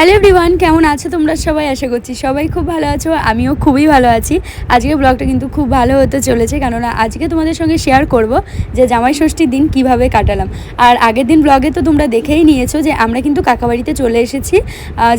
Hello everyone, কেমন আছো তোমরা সবাই? আশা করছি সবাই খুব ভালো আছো, আমিও খুবই ভালো আছি। আজকের ব্লগটা কিন্তু খুব ভালো হতে চলেছে, কেননা আজকে তোমাদের সঙ্গে শেয়ার করব যে জামাই ষষ্ঠীর দিন কীভাবে কাটালাম। আর আগের দিন ব্লগে তো তোমরা দেখেই নিয়েছো যে আমরা কিন্তু কাকাবাড়িতে চলে এসেছি।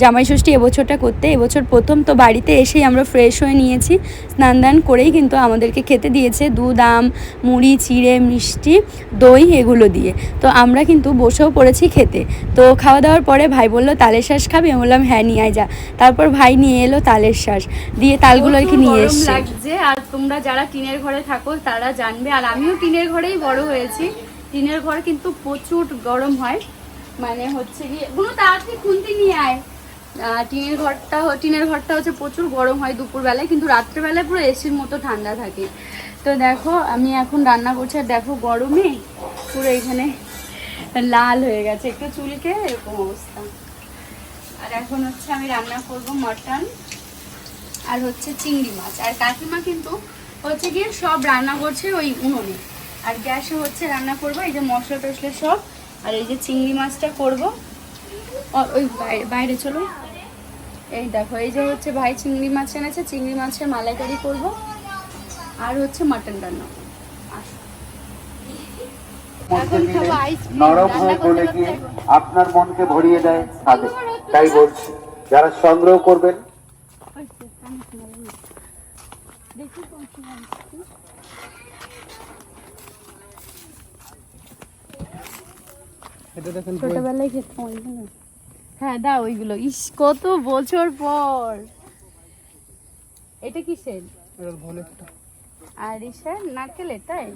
জামাই ষষ্ঠী এবছরটা করতে, এবছর প্রথম তো বাড়িতে এসেই আমরা ফ্রেশ হয়ে নিয়েছি। স্নান দান করেই কিন্তু আমাদেরকে খেতে দিয়েছে দুধ, আম, মুড়ি, চিড়ে, মিষ্টি, দই এগুলো দিয়ে। তো আমরা কিন্তু বসেও পড়েছি খেতে। তো খাওয়া দাওয়ার পরে ভাই বলল তালে শ্বাস খাবি? আমি বললাম হ্যাঁ নিয়ে আয় যা। তারপর ভাই নিয়ে এলো তালের শ্বাস। দিয়ে তালগুলো আর কি নিয়ে এসছে। লাগছে আর তোমরা যারা টিনের ঘরে থাকো তারা জানবে। আর আমিও টিনের ঘরেই বড় হয়েছি। টিনের ঘর কিন্তু প্রচুর গরম হয়। মানে হচ্ছে গিয়ে কোনো তাড়াতাড়ি খুনতে নিয়ে আয়। টিনের ঘরটা টিনের ঘরটা হচ্ছে প্রচুর গরম হয় দুপুরবেলায় কিন্তু রাত্রেবেলায় পুরো এসির মতো ঠান্ডা থাকে। তো দেখো আমি এখন রান্না করছি আর দেখো গরমে পুরো এখানে লাল হয়ে গেছে। একটু চুলকে এরকম অবস্থা। আর এখন হচ্ছে আমি রান্না করব মটন আর হচ্ছে চিংড়ি মাছ। আর কাকিমা কিন্তু হচ্ছে গিয়ে সব রান্না করছে ওই উনুনে। আর গ্যাসে হচ্ছে রান্না করব এই যে মশলা টসলা সব। আর এই যে চিংড়ি মাছটা করব। ওই বাইরে চলো এই দেখো এই যে হচ্ছে ভাই চিংড়ি মাছ এনেছে চিংড়ি মাছের মালাইকারি করব। আর হচ্ছে মাটন রান্না নরম হয়ে করতে গিয়ে আপনার মনকে ভরিয়ে দেয় স্বাদে। তাই বলছি যারা সংগ্রহ করবেন। ছোটবেলায় খেতাম ওইগুলো হ্যাঁ দা ওইগুলো। ইস কত বছর পর। এটা কিসের? আর ইসের নারকেলের তাই?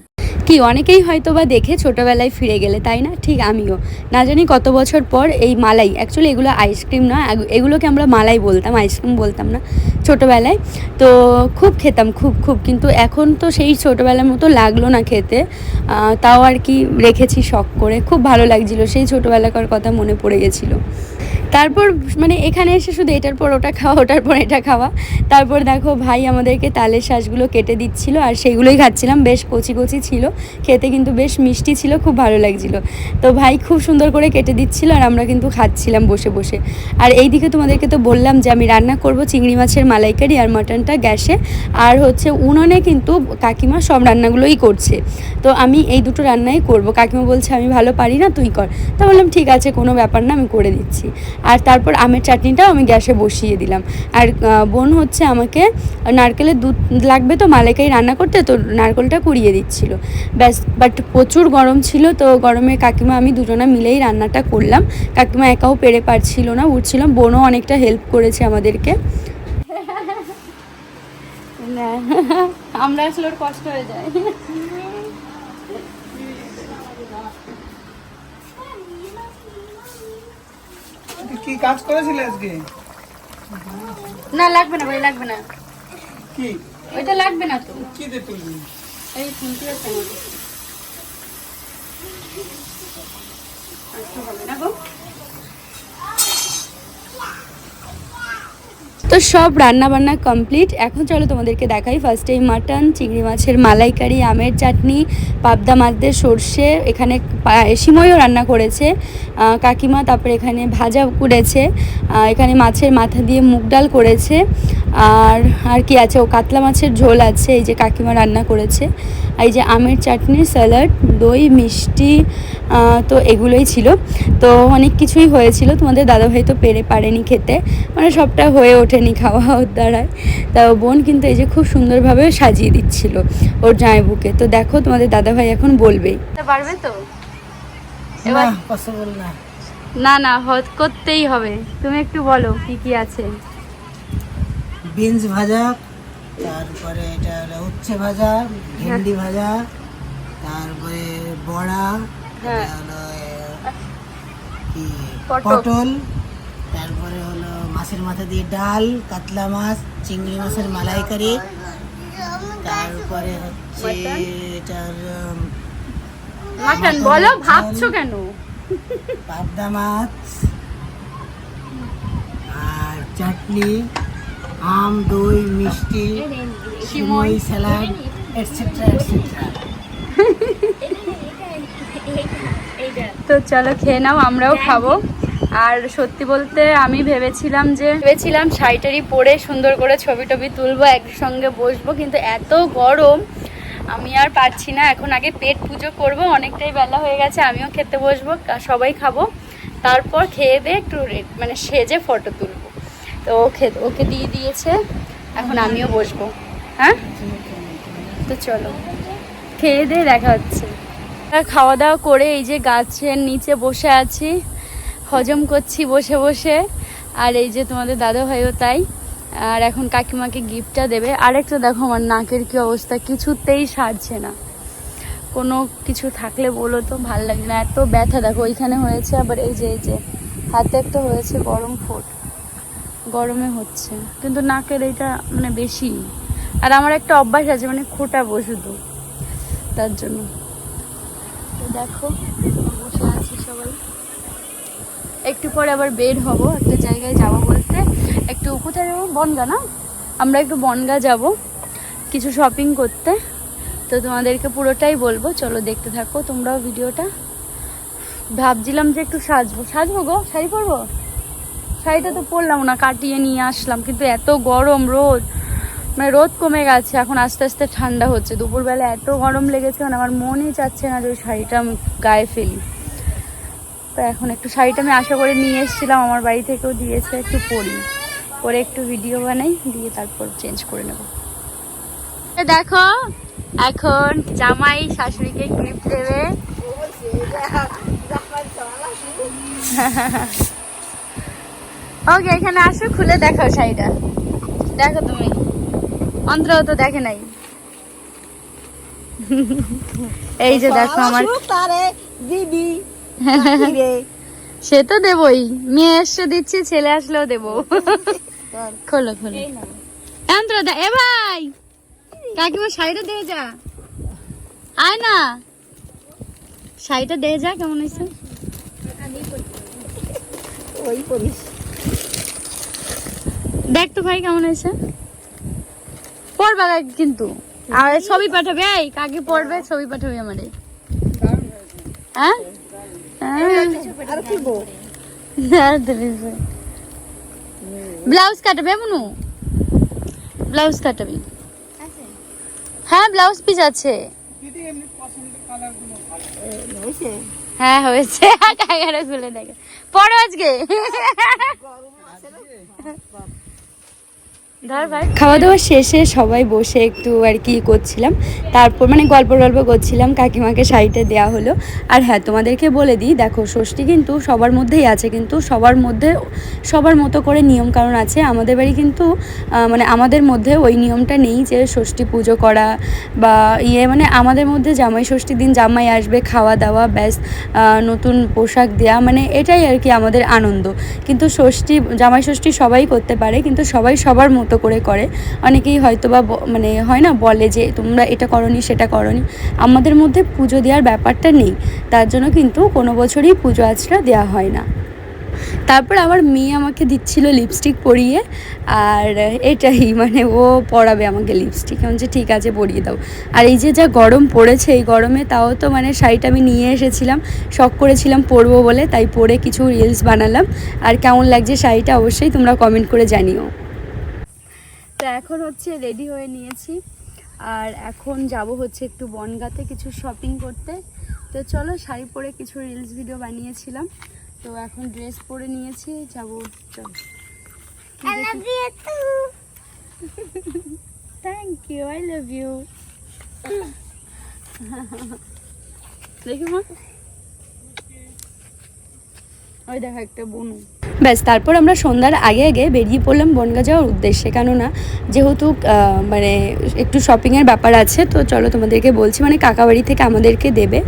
কি, অনেকেই হয়তো বা দেখে ছোটোবেলায় ফিরে গেলে, তাই না? ঠিক আমিও। না জানি কত বছর পর এই মালাই অ্যাকচুয়ালি এগুলো আইসক্রিম না, এগু- এগুলোকে আমরা মালাই বলতাম, আইসক্রিম বলতাম না, ছোটোবেলায়। তো খুব খেতাম, খুব খুব। কিন্তু এখন তো সেই ছোটোবেলার মতো লাগল না খেতে। তাও আর কি রেখেছি শখ করে। খুব ভালো লাগছিল, সেই ছোটোবেলাকার কথা মনে পড়ে গেছিল। তারপর মানে এখানে এসে শুধু এটার পর ওটা খাওয়া, ওটার পর এটা খাওয়া। তারপর দেখো ভাই আমাদেরকে তালের শ্বাসগুলো কেটে দিচ্ছিল আর সেগুলোই খাচ্ছিলাম। বেশ কচি কচি ছিল। খেতে কিন্তু বেশ মিষ্টি ছিল, খুব ভালো লাগছিল। তো ভাই খুব সুন্দর করে কেটে দিচ্ছিল আর আমরা কিন্তু খাচ্ছিলাম বসে বসে। আর এই দিকে তোমাদেরকে তো বললাম যে আমি রান্না করব চিংড়ি মাছের মালাইকারি আর মাটনটা গ্যাসে। আর হচ্ছে উনুনে কিন্তু কাকিমা সব রান্নাগুলোই করছে। তো আমি এই দুটো রান্নাই করব। কাকিমা বলছে, আমি ভালো পারি না, তুই কর। তা বললাম, ঠিক আছে, কোনো ব্যাপার না, আমি করে দিচ্ছি। আর তারপর আমের চাটনিটাও আমি গ্যাসে বসিয়ে দিলাম। আর বোন হচ্ছে আমাকে নারকেলের দুধ লাগবে তো মালাইকারি রান্না করতে, তো নারকেলটা কুড়িয়ে দিচ্ছিল। ব্যাস বাট প্রচুর গরম ছিল, তো গরমে কাকিমা আমি দুজনা মিলেই রান্নাটা করলাম। কাকিমা একাও পেরে পারছিল না, উঠছিলাম, বোনও অনেকটা হেল্প করেছে আমাদেরকে। আমরা আসলে ওর কষ্ট হয়ে যায়। কি কাজ করেছিলে আজকে? না লাগবে না ভাই লাগবে না। কি? ওইটা লাগবে না তো। কি দিয়ে তুলবি? এই শুনতে আছে আমাদের আচ্ছা, হবে না গো। তো সব রান্না বান্না কমপ্লিট। এখন চলো তোমাদেরকে দেখাই। ফার্স্টে মাটন চিংড়ি মাছের মালাইকারি, আমের চাটনি, পাবদা মাছদের সর্ষে, এখানে সিময়ও রান্না করেছে। কাকিমা তারপরে এখানে ভাজা করেছে। এখানে মাছের মাথা দিয়ে মুগ ডাল করেছে। আর আর কি আছে? ও কাতলা মাছের ঝোল আছে এই যে কাকিমা রান্না করেছে। এই যে আমের চাটনি স্যালাড দই মিষ্টি তো এগুলোই ছিল। তো অনেক কিছুই হয়েছিল। তোমাদের দাদাভাই তো পেরে পারেনি খেতে। মানে সবটা হয়ে ওঠেনি খাওয়া ওর দ্বারায়। তা ও বোন কিন্তু এই যে খুব সুন্দরভাবে সাজিয়ে দিচ্ছিল ওর জামাইবুকে তো দেখো তোমাদের দাদাভাই এখন বলবেই পারবে তো? না এবার না। না না হত করতেই হবে। তুমি একটু বলো কি কি আছে? বিনস ভাজা তারপরে এটা হলো উচ্ছে ভাজা ভেন্ডি ভাজা তারপরে বড়া হ্যাঁ। হলো কি পটল। পটল তারপরে হলো মাছের মাথা দিয়ে ডাল কাতলা মাছ চিংড়ি মাছের মালাইকারি তারপরে হচ্ছে এটার মাটন বলো ভাবছ কেন পাবদা মাছ আর চাটনি আম দই মিষ্টি সিমই স্যালাড এটসেট্রা এটসেট্রা তো চলো খেয়ে নাও আমরাও খাব। আর সত্যি বলতে আমি ভেবেছিলাম যে ভেবেছিলাম শাড়িটারি পরে সুন্দর করে ছবি টবি তুলবো একসঙ্গে বসবো কিন্তু এত গরম আমি আর পারছি না। এখন আগে পেট পুজো করব অনেকটাই বেলা হয়ে গেছে আমিও খেতে বসবো সবাই খাব। তারপর খেয়ে দিয়ে একটু মানে সেজে ফটো তুলবো। তো ও খে- ওকে দিয়ে দিয়েছে। এখন আমিও বসবো। হ্যাঁ? তো চলো। খেয়ে দিয়ে দেখা হচ্ছে। খাওয়া দাওয়া করে এই যে গাছের নিচে বসে আছি। হজম করছি বসে বসে। আর এই যে তোমাদের দাদা ভাইও তাই। আর এখন কাকিমাকে গিফটটা দেবে। আরেকটা দেখো, আমার নাকের কি অবস্থা? কিছুতেই সারছে না। কোনো কিছু থাকলে বলো তো, ভালো লাগে না। এত ব্যথা, দেখো, ওইখানে হয়েছে, আবার এই যে এই যে। হাতে একটা হয়েছে গরম ফোট। গরমে হচ্ছে। কিন্তু নাকের এইটা মানে বেশি। আর আমার একটা অভ্যাস আছে মানে খোটাবো শুধু তার জন্য। তো দেখো, বসে আছি সবাই। একটু পরে আবার বের হব একটা জায়গায় যাব বলতে। একটু, কোথায় যাব? বনগা না? আমরা একটু বনগা যাব কিছু শপিং করতে। তো তোমাদেরকে পুরোটাই বলব। চলো দেখতে থাকো তোমরাও ভিডিওটা। ভাবছিলাম যে একটু সাজবো। সাজবো গো? শাড়ি পরবো? শাড়িটা তো পরলাম না কাটিয়ে নিয়ে আসলাম কিন্তু এত গরম রোদ। মানে রোদ কমে গেছে এখন আস্তে আস্তে ঠান্ডা হচ্ছে। দুপুরবেলা এত গরম লেগেছে মানে আমার মনই চাচ্ছে না যে ওই শাড়িটা আমি গায়ে ফেলি। তো এখন একটু শাড়িটা আমি আশা করে নিয়ে এসেছিলাম আমার বাড়ি থেকেও দিয়েছে একটু পরি। পরে একটু ভিডিও বানাই দিয়ে তারপর চেঞ্জ করে নেব। দেখো এখন জামাই শাশুড়িকে গিফট দেবে। ওকে এখানে আসো খুলে দেখাও শাড়িটা। দেখো তুমি। অন্তরাও তো দেখে নাই। এই যে দেখো আমার তারে দিবি সে তো দেবই। মেয়ে এসে দিচ্ছি ছেলে আসলেও দেবো। খোলো খোলো। অন্তরা দা এ ভাই! কাকিমা শাড়িটা দিয়ে যা। আয় না। শাড়িটা দিয়ে যা কেমন হয়েছে? ওই করিস দেখ তো ভাই কেমন হয়েছে। পড়বা কিন্তু। আর ছবি পাঠাবে এই কাকে পড়বে ছবি পাঠাবে আমারে। হ্যাঁ? আর ব্লাউজ কাটাবে মনু? ব্লাউজ কাটাবি। হ্যাঁ ব্লাউজ পিস আছে। হ্যাঁ হয়েছে। কাকারা খুলে দেখে। পড়ো আজকে। খাওয়া দাওয়া শেষে সবাই বসে একটু আর কি করছিলাম। তারপর মানে গল্প গল্প করছিলাম, কাকিমাকে শাড়িটা দেওয়া হলো। আর হ্যাঁ তোমাদেরকে বলে দিই, দেখো ষষ্ঠী কিন্তু সবার মধ্যেই আছে, কিন্তু সবার মধ্যে, সবার মতো করে নিয়ম কারণ আছে। আমাদের বাড়ি কিন্তু মানে আমাদের মধ্যে ওই নিয়মটা নেই যে ষষ্ঠী পুজো করা বা ইয়ে মানে আমাদের মধ্যে জামাই ষষ্ঠীর দিন জামাই আসবে খাওয়া দাওয়া ব্যাস নতুন পোশাক দেওয়া মানে এটাই আর কি আমাদের আনন্দ। কিন্তু ষষ্ঠী, জামাই ষষ্ঠী সবাই করতে পারে, কিন্তু সবাই সবার মতো করে করে। অনেকেই হয়তো বা মানে হয় না, বলে যে তোমরা এটা করনি, সেটা করনি। আমাদের মধ্যে পুজো দেওয়ার ব্যাপারটা নেই। তার জন্য কিন্তু কোনো বছরই পুজো আচরা দেওয়া হয় না। তারপর আমার মেয়ে আমাকে দিচ্ছিল লিপস্টিক পরিয়ে, আর এটাই মানে ও পরাবে আমাকে লিপস্টিক আমি যে ঠিক আছে, পরিয়ে দাও। আর এই যে যা গরম পড়েছে, এই গরমে তাও তো মানে শাড়িটা আমি নিয়ে এসেছিলাম। শখ করেছিলাম পরবো বলে, তাই পরে কিছু রিলস বানালাম। আর কেমন লাগছে শাড়িটা অবশ্যই তোমরা কমেন্ট করে জানিও। তো এখন হচ্ছে রেডি হয়ে নিয়েছি। আর এখন যাব হচ্ছে একটু বনগাতে কিছু শপিং করতে। তো চলো শাড়ি পরে কিছু রিলস ভিডিও বানিয়েছিলাম। তো এখন ড্রেস পরে নিয়েছি যাব চলো। Thank you I love you দেখি মা। ওই দেখো একটা বনু। ব্যাস, তারপর আমরা সন্ধ্যার আগে আগে বেরিয়ে পড়লাম বনগা যাওয়ার উদ্দেশ্যে। কেননা, যেহেতু মানে একটু শপিংয়ের ব্যাপার আছে, তো চলো তোমাদেরকে বলছি মানে কাকা বাড়ি থেকে আমাদেরকে দেবে।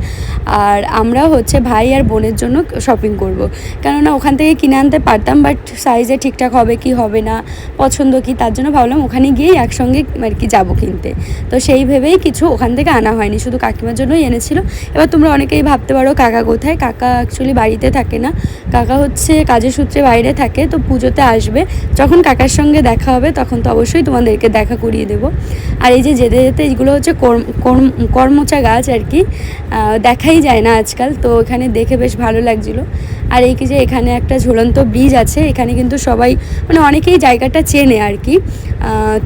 আর আমরা হচ্ছে ভাই আর বোনের জন্য শপিং করব। কেননা, ওখান থেকে কিনে আনতে পারতাম বাট সাইজে ঠিকঠাক হবে কি, হবে না, পছন্দ কি, তার জন্য ভাবলাম ওখানে গিয়েই একসঙ্গে আর কি যাব কিনতে। তো সেই ভেবেই কিছু ওখান থেকে আনা হয়নি, শুধু কাকিমার জন্যই এনেছিল। এবার তোমরা অনেকেই ভাবতে পারো কাকা কোথায়, কাকা অ্যাকচুয়ালি বাড়িতে থাকে না। কাকা হচ্ছে কাজের সূত্রে বাইরে থাকে, তো পুজোতে আসবে। যখন কাকার সঙ্গে দেখা হবে, তখন তো অবশ্যই তোমাদেরকে দেখা করিয়ে দেব। আর এই যে যেতে যেতে এইগুলো হচ্ছে কর্ম- কর্ম- কর্মচা গাছ আর কি দেখাই যায় না আজকাল, তো এখানে দেখে বেশ ভালো লাগছিল। আর এই কি যে এখানে একটা ঝুলন্ত ব্রিজ আছে, এখানে কিন্তু সবাই মানে অনেকেই জায়গাটা চেনে আর কি।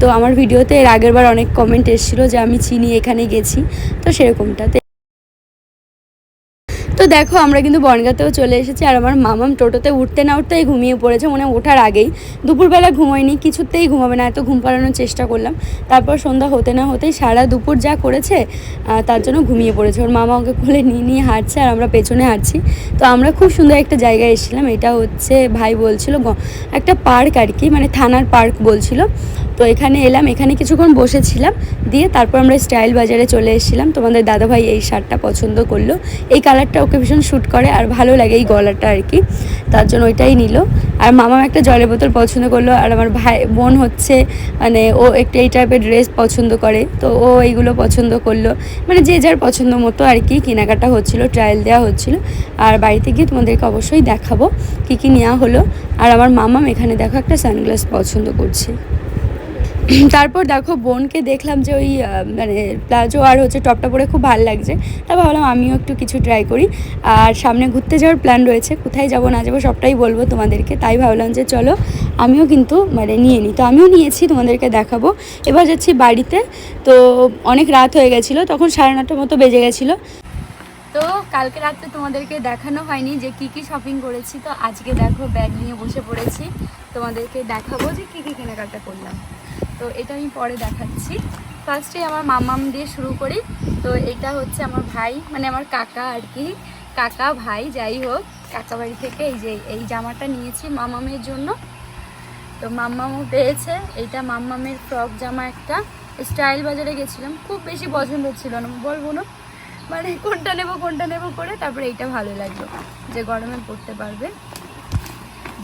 তো আমার ভিডিওতে এর আগের বার অনেক কমেন্ট এসেছিল যে আমি চিনি, এখানে গেছি, তো সেরকমটাতে দেখো, আমরা কিন্তু বনগাতেও চলে এসেছি আর আমার মামাম টোটোতে উঠতে না উঠতেই ঘুমিয়ে পড়েছে। মানে ওঠার আগেই দুপুরবেলা ঘুমোয়নি, কিছুতেই ঘুমাবে না, এত ঘুম পাড়ানোর চেষ্টা করলাম। তারপর সন্ধ্যা হতে না হতেই সারা দুপুর যা করেছে তার জন্য ঘুমিয়ে পড়েছে। ওর মামা ওকে কোলে নিয়ে নিয়ে হাঁটছে আর আমরা পেছনে হাঁটছি তো আমরা খুব সুন্দর একটা জায়গায় এসেছিলাম। এটা হচ্ছে, ভাই বলছিল একটা পার্ক আর কি মানে থানার পার্ক বলছিল। তো এখানে এলাম, এখানে কিছুক্ষণ বসেছিলাম, দিয়ে তারপর আমরা স্টাইল বাজারে চলে এসেছিলাম। তোমাদের দাদাভাই এই শার্টটা পছন্দ করল। এই কালারটা ওকে ভীষণ শ্যুট করে আর ভালো লাগে এই গলাটা আর কি। তার জন্য ওইটাই নিল। আর মামা একটা জলের বোতল পছন্দ করল আর আমার ভাই, বোন হচ্ছে মানে ও একটু এই টাইপের ড্রেস পছন্দ করে। তো ও এইগুলো পছন্দ করল। মানে যে যার পছন্দ মতো আর কি, কেনাকাটা হচ্ছিল ট্রায়াল দেওয়া হচ্ছিল। আর বাড়িতে গিয়ে তোমাদেরকে অবশ্যই দেখাবো কী কী নেওয়া হলো। আর আমার মামাম এখানে দেখো একটা সানগ্লাস পছন্দ করছে। তারপর দেখো বোনকে দেখলাম যে ওই মানে প্লাজো আর হচ্ছে টপটা পরে খুব ভালো লাগছে। তা ভাবলাম আমিও একটু কিছু ট্রাই করি। আর সামনে ঘুরতে যাওয়ার প্ল্যান রয়েছে। কোথায় যাব, না যাব সবটাই বলব তোমাদেরকে। তাই ভাবলাম যে চলো, আমিও কিন্তু মানে নিয়ে নিই তো আমিও নিয়েছি তোমাদেরকে দেখাবো। এবার যাচ্ছি বাড়িতে। তো অনেক রাত হয়ে গেছিল, তখন সাড়ে নটার মতো বেজে গেছিল। তো কালকে রাত্রে তোমাদেরকে দেখানো হয়নি যে কি কি শপিং করেছি। তো আজকে দেখো ব্যাগ নিয়ে বসে পড়েছি। তোমাদেরকে দেখাবো যে কী কী কেনাকাটা করলাম। তো এটা আমি পরে দেখাচ্ছি। ফার্স্টে আমার মামাম দিয়ে শুরু করি। তো এটা হচ্ছে আমার ভাই মানে আমার কাকা আর কি। কাকা, ভাই, যাই হোক, কাকা বাড়ি থেকে এই যে, এই জামাটা নিয়েছি মামামের জন্য। তো মাম্মামও পেয়েছে। এইটা মাম্মামের ফ্রক জামা একটা। স্টাইল বাজারে গেছিলাম। খুব বেশি পছন্দ ছিল না, বলব না। মানে কোনটা নেব কোনটা নেব করে তারপরে এইটা ভালো লাগল যে গরমে পড়তে পারবে।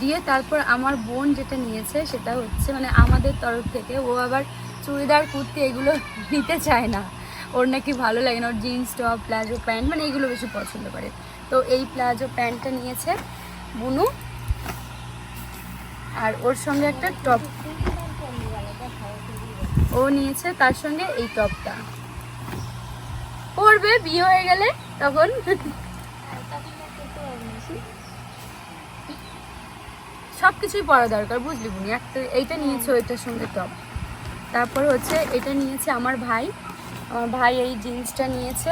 দিয়ে তারপর আমার বোন যেটা নিয়েছে সেটা হচ্ছে মানে আমাদের তরফ থেকে, ও আবার চুড়িদার, কুর্তি এগুলো নিতে চায় না। ওর নাকি ভালো লাগে না। ওর জিন্স টপ প্লাজো প্যান্ট মানে এগুলো বেশি পছন্দ করে। তো এই প্লাজো প্যান্টটা নিয়েছে বুনু। আর ওর সঙ্গে একটা টপ ও নিয়েছে তার সঙ্গে এই টপটা পরবে, বিয়ে হয়ে গেলে তখন। সব কিছুই পরা দরকার বুঝলি বুনি? একটা এইটা নিয়েছে ওইটার সঙ্গে টপ তারপর হচ্ছে এটা নিয়েছে আমার ভাই। আমার ভাই এই জিন্সটা নিয়েছে।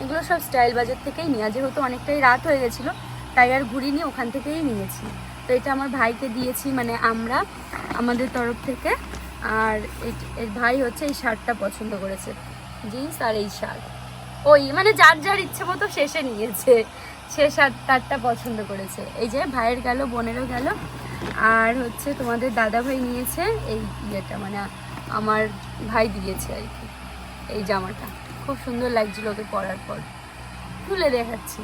এগুলো সব স্টাইল বাজার থেকেই নেওয়া যেহেতু অনেকটাই রাত হয়ে গেছিল তাই আর ঘুরিনি ওখান থেকেই নিয়েছি। তো এটা আমার ভাইকে দিয়েছি মানে আমরা আমাদের তরফ থেকে। আর এই- এর ভাই হচ্ছে এই শার্টটা পছন্দ করেছে। জিন্স আর এই শার্ট। ওই মানে যার যার ইচ্ছে মতো শেষে নিয়েছে। সে শার্ট তারটা পছন্দ করেছে। এই যে ভাইয়ের গেল বোনেরও গেল। আর হচ্ছে তোমাদের দাদা ভাই নিয়েছে এই ইয়েটা মানে আমার ভাই দিয়েছে আর কি, এই জামাটা। খুব সুন্দর লাগছিল ওকে পরার পর। তুলে দেখাচ্ছি।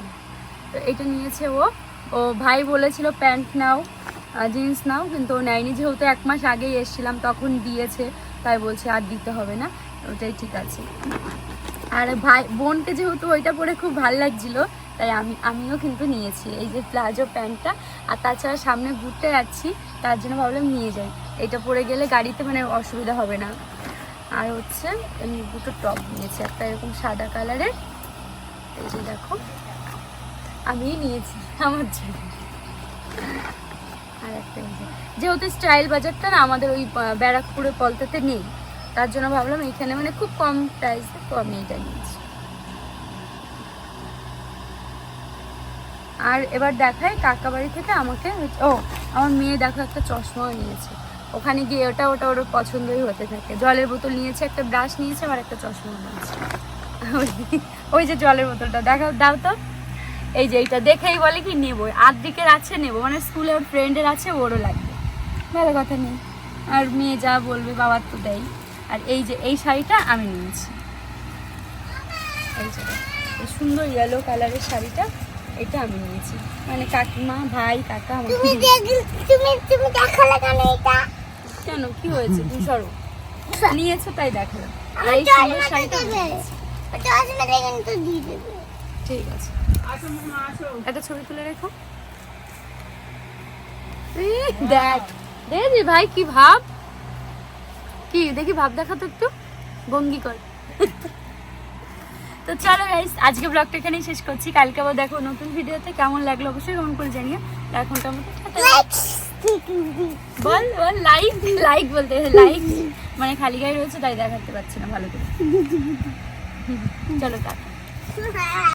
তো এটা নিয়েছে ও। ও ভাই বলেছিল, প্যান্ট নাও জিন্স নাও। কিন্তু ও নেয়নি। যেহেতু এক মাস আগেই এসেছিলাম, তখন দিয়েছে, তাই বলছে আর দিতে হবে না। ওটাই ঠিক আছে। আর ভাই, বোনকে যেহেতু ওইটা পরে খুব ভালো লাগছিল তাই আমি, আমিও কিন্তু নিয়েছি। এই যে প্লাজো প্যান্টটা, আর তাছাড়া সামনে ঘুরতে যাচ্ছি, তার জন্য ভাবলাম নিয়ে যাই। এটা পরে গেলে গাড়িতে মানে অসুবিধা হবে না। আর হচ্ছে এমনি দুটো টপ নিয়েছি, একটা এরকম সাদা কালারের। এই যে দেখো আমি নিয়েছি আমার জন্য। আর একটা যেহেতু স্টাইল বাজারটা না আমাদের ওই ব্যারাকপুরে পলতাতে নেই, তার জন্য ভাবলাম এখানে মানে খুব কম প্রাইসে আমি এটা নিয়েছি। আর এবার দেখায় কাকা বাড়ি থেকে আমাকে ও, আমার মেয়ে দেখো একটা চশমাও নিয়েছে। ওখানে গিয়ে ওটা ওটা ওর পছন্দই হতে থাকে। জলের বোতল নিয়েছে, একটা ব্রাশ নিয়েছে আর একটা চশমা নিয়েছে। ওই- যে জলের বোতলটা দেখাও দাও তো। এই যে এইটা, দেখেই বলে কি নেব আর্ধেকের আছে নেব মানে স্কুলে ওর ফ্রেন্ডের আছে, ওরও লাগবে। ভালো কথা নেই। আর মেয়ে যা বলবে বাবার তো দেয় আর এই যে এই শাড়িটা আমি নিয়েছি। এই যে সুন্দর ইয়েলো কালারের শাড়িটা। এটা আমি নিয়েছি। মানে কাকিমা ভাই কাকা তুমি তুমি তুমি দেখালে কেন এটা? কেন? কি হয়েছে? তুমি সরো। নিয়েছো তাই দেখালাম। আর এই সুন্দর শাড়িটা ঠিক আছে। একটা ছবি তুলে রেখো। দেখ। দেখি ভাই কি ভাব? কি দেখি ভাব দেখা তো একটু? ভঙ্গি কর। তো চলো গাইস আজকে ব্লগটা এখানেই শেষ করছি। কালকে আবার দেখো নতুন ভিডিওতে কেমন লাগল অবশ্যই কমেন্ট করে জানিও। এখন তো বল বল লাইক লাইক বলতে লাইক মানে খালি গায়ে রয়েছে তাই দেখাতে পারছি না ভালো করে। চলো টাটা।